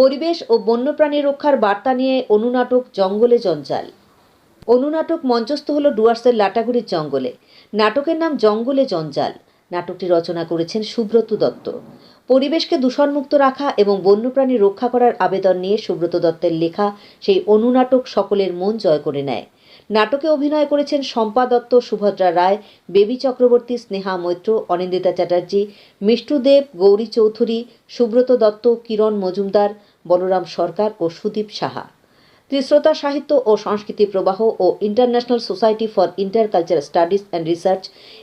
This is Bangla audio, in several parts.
পরিবেশ ও বন্যপ্রাণী রক্ষার বার্তা নিয়ে অনুনাটক জঙ্গলে জঞ্জাল। অনুনাটক মঞ্চস্থ হল ডুয়ার্সের লাটাগুড়ির জঙ্গলে। নাটকের নাম জঙ্গলে জঞ্জাল। নাটকটি রচনা করেছেন সুব্রত দত্ত। পরিবেশকে দূষণমুক্ত রাখা এবং বন্যপ্রাণী রক্ষা করার আবেদন নিয়ে সুব্রত দত্তের লেখা সেই অনুনাটক সকলের মন জয় করে নেয়। নাটকে অভিনয় করেছেন শম্পা দত্ত, সুভদ্রা রায়, বেবী চক্রবর্তী, স্নেহা মৈত্র, অনিন্দিতা চ্যাটার্জি, মিষ্টু দেব, গৌরী চৌধুরী, সুব্রত দত্ত, কিরণ মজুমদার বলরাম সরকার ও সুদীপ সাহা। ত্রিশ্রোতা সাহিত্য ও সংস্কৃতি প্রবাহ ও international society for intercultural studies and research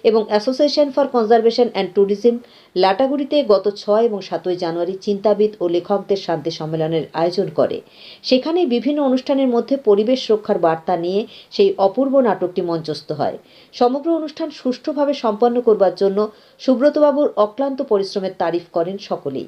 এবং association for conservation and tourism লাটাগুড়িতে গত ছয় এবং সাতই জানুয়ারি চিন্তাবিদ ও লেখকদের শান্তি সম্মেলনের আয়োজন করে। সেখানে বিভিন্ন অনুষ্ঠানের মধ্যে পরিবেশ রক্ষার বার্তা নিয়ে সেই অপূর্ব নাটকটি মঞ্চস্থ হয়। সমগ্র অনুষ্ঠান সুষ্ঠুভাবে সম্পন্ন করবার জন্য সুব্রতবাবুর অক্লান্ত পরিশ্রমের তারিফ করেন সকলেই।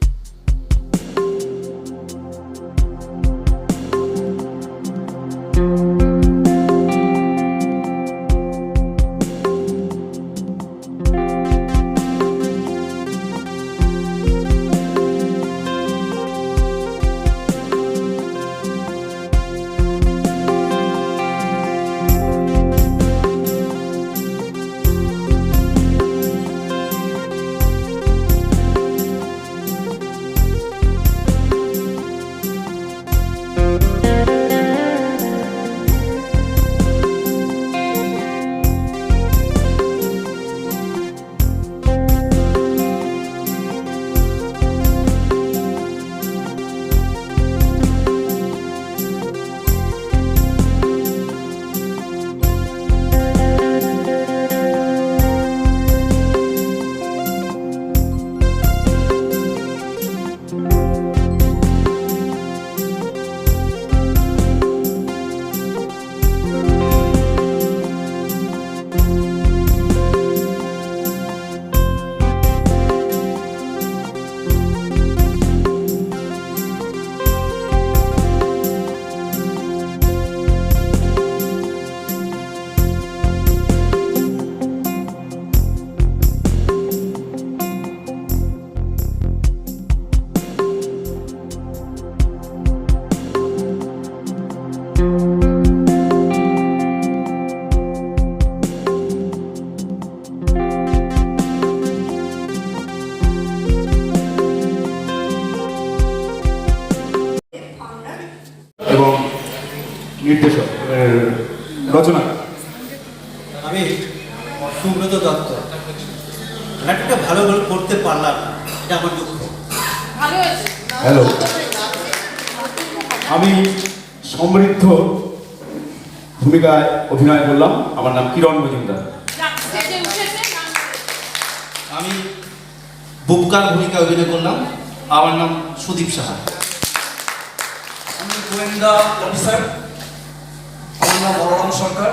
নির্দেশক রচনা। আমি সুব্রত দত্ত। নাটকটা ভালো করে করতে পারলাম না এটা আমার দুঃখ। হ্যালো। আমি সমৃদ্ধ ভূমিকায় অভিনয় করলাম। আমার নাম কিরণ মজুমদার। আমি বুবকার ভূমিকায় অভিনয় করলাম। আমার নাম সুদীপ সাহা। আমি গোয়েন্দা অফিসার। নাম বলরাম সরকার।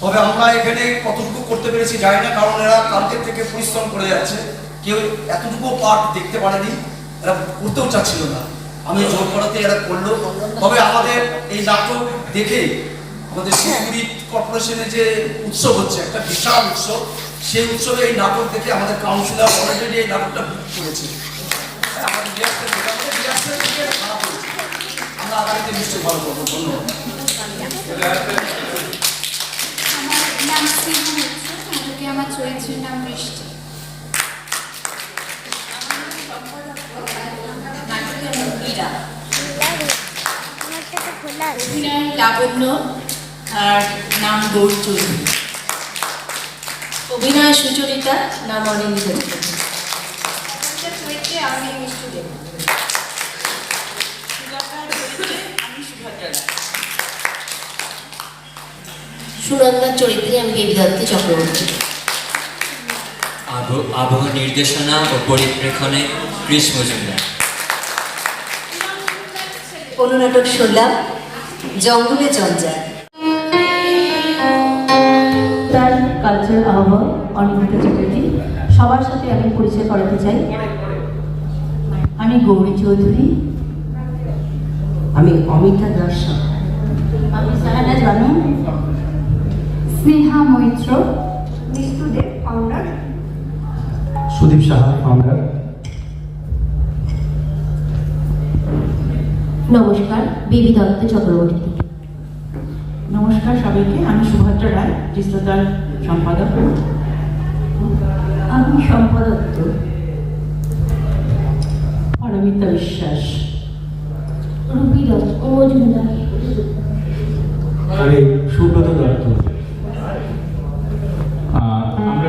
তবে আমরা এখানে কতটুকু করতে পেরেছি জানি না কারণ এরা কালকের থেকে পরিশ্রম করে যাচ্ছে। কেউ এতটুকু পার্ট দেখতে পারেনি। এরা করতেও চাচ্ছিল না। আমি জোর করাতে এরা করল। তবে আমাদের এই নাটক দেখে আমাদের শিলিগুড়ি কর্পোরেশনে যে উৎসব হচ্ছে একটা বিশাল উৎসব সেই উৎসবে এই নাটক দেখে আমাদের কাউন্সিলর অলরেডি এই নাটকটা বুক করেছে। হ্যাঁ, আমরা আগামীতে নিশ্চয়ই ভালো করব। ধন্যবাদ। আমার নাম হচ্ছে আমার চরিত্রের নাম বৃষ্টি লাবণ্য আর নাম গৌর চৌধুরী অভিনয় সুচরিতা নাম অনিন্দিতা আমি সুভদ্রা রায় সুনন্দার চরিত্রে আমি দেবী চক্রবর্তী। আবহ আবহ নির্দেশনা ও পরিপ্রেক্ষণে কৃষ মজুমদার অনুনাটক শুনলাম জঙ্গলে জঞ্জাল তার কালচার আহ্বায়ক অনিন্দিতা সবার সাথে আমি পরিচয় করাতে চাই। আমি গৌরী চৌধুরী। আমি অমিতা দাস। আমি সাহানা জানু। স্নেহা মৈত্র মিষ্টুদেব ফাউন্ডার সুদীপ সাহা ফাউন্ডার নমস্কার বেবি দত্ত চক্রবর্তী। নমস্কার সবাইকে আমি সুভদ্রা রায় চিত্রতার সম্পাদক। আমি সম্পাদত্ত পারমিতা বিশ্বাস। রুবি দত্ত মজুমদার আরে সুব্রত দত্ত আহ, আমরা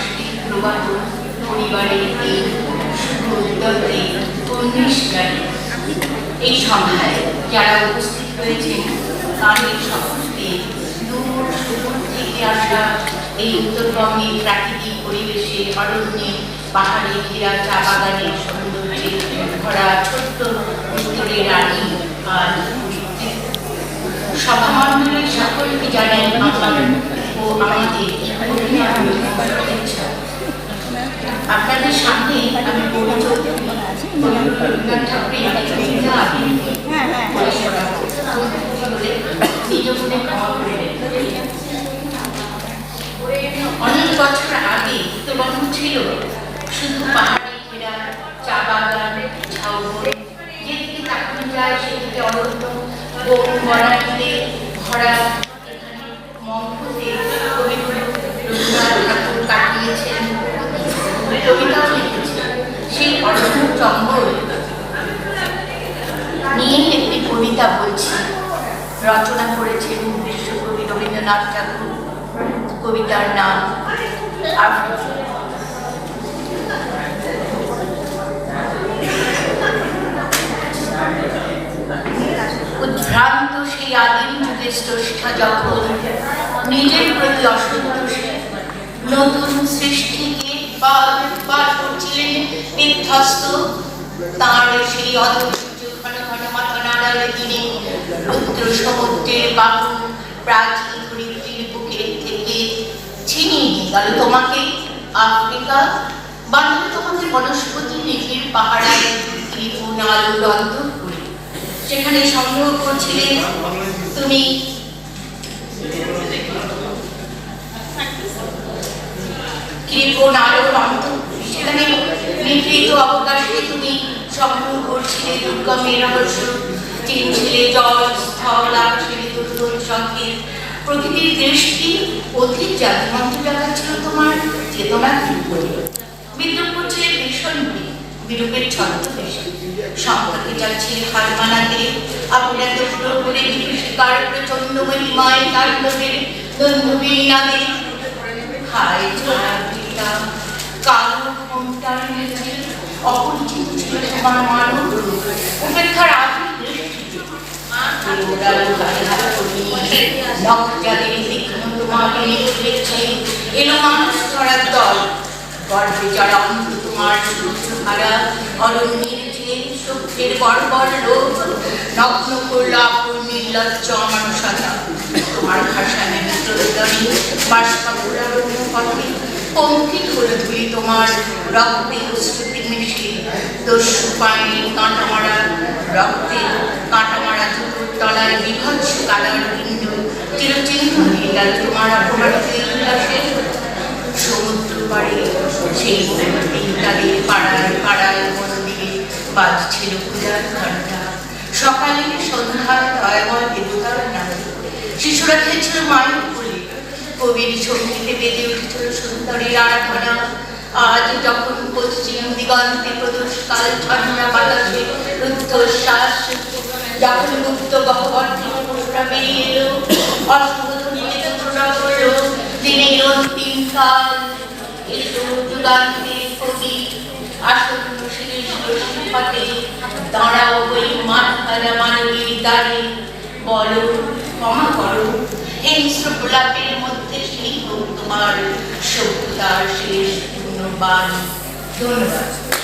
হয়েছেন তাদের সকলকে এই উত্তরবঙ্গের প্রাকৃতিক পরিবেশে পাহাড়ে চা বাগানের সৌন্দর্যে ভরা ছোট্ট উত্তরের রানী আর সভামণ্ডলীর সকলকে জানাই আমার ও আমাদের শুভেচ্ছা। আপনাদের সামনে আমি বলে নেবেন। অনেক বছর আগে উত্তরবঙ্গ ছিল শুধু পাহাড়ে ঘেরা, চা বাগান ঝাউবন যেদিকে তাকানো যায়, সেদিকে অরণ্য বন বনানীতে ভরা কবিতাও সেই অরণ্য জঙ্গল নিয়ে একটি কবিতা বলছি রচনা করেছেন বিশ্বকবি রবীন্দ্রনাথ ঠাকুর কবিতার নাম উদ্ভ্রান্ত সেই আদিম যুগের স্রষ্টা যখন নিজের প্রতি অসন্তোষে নতুন সৃষ্টিকে বার করছিলেন বিধ্বস্ত তার সেই অধৈর্য ঘন ঘন মাথা নাড়ালে তিনি রুদ্র সমুদ্রের বাহন প্রাচীন ধরিত্রীর বুকের থেকে ছিনিয়ে নিয়ে গেল তোমাকে আফ্রিকা বান্ধব তোমাদের বনস্পতি নিখির পাহাড়ায় ত্রিপুণ আলোর সেখানে সংগ্রহ করছিলেন তুমি কৃপণ আলোর অন্তঃপুরে সেখানে নিভৃত অবকাশে তুমি সংগ্রহ করছিলে দুর্গমের রহস্য চিনছিলে জল, স্থল, আকাশের দুর্গম সংকেত প্রকৃতির দৃষ্টি অধিক জাতিমন্ত জায়গা ছিল তোমার, চেতনা করে বিদ্রুপ করছিলে ভীষণ বিরূপের ছদ্মবেশে সম্পর্কে যাচ্ছে হার মানাতে আপনাকে পুরো করে বিভীষিকার প্রচন্ডময়ী মায়ের তাণ্ডবের দ্বন্দ্ববীর নামে। হায় পিতা অপরিচিত ছিল তোমার মানব উপেক্ষার এলো মানুষ ধরার দল গর্বে যারা অন্ধ তোমার হারা অরণ্যের যে বর্বর লোক নগ্ন করল আপন নির্লজ্জ অমানুষতা তোমার ভাষায় মিত্রদানি বাষ্পাপুরারণ্য পথে পঙ্ক্তি করে ধুলি তোমার রক্তে অশ্রুতি মিশে দস্যু পায়নি কাঁটা মারা রক্তে কাঁটা মারা তলায় বিভৎস কালার বিন্দু। চিরচিহ্ন দিয়ে গেল তোমার অপমানিত উল্লাসে। সমুদ্র পাড়ে সেই তাদের পাড়ায় পাড়ায় মন্দিরে বাজছিল পূজার ঘণ্টা সকালে সন্ধ্যায় দয়াময় দেবতার নামে। শিশুরা খেয়েছিল মায়ের কোলে। কবির সঙ্গীতে বেজে উঠেছিল আরাধনা আজ যখন পশ্চিম দিগন্তে প্রদোষ কাল ঠান্ডা বাতাসে রুদ্ধশ্বাস যখন মুক্ত গহ্বর থেকে পশুরা বেরিয়ে এলো অষ্টধ্বনিতে চতুরা করল দিনের অন্তিম কাল। এসো যুগান্তে কবি আসন্ন শিরিষ দাঁড়াও ওই মাঠ মানবীর দ্বারে। বলো, ক্ষমা করো হিংস্র গোলাপের মধ্যে সেই হোক তোমার। সভ্যতার শেষ পূর্ণবান ধন্যবাদ।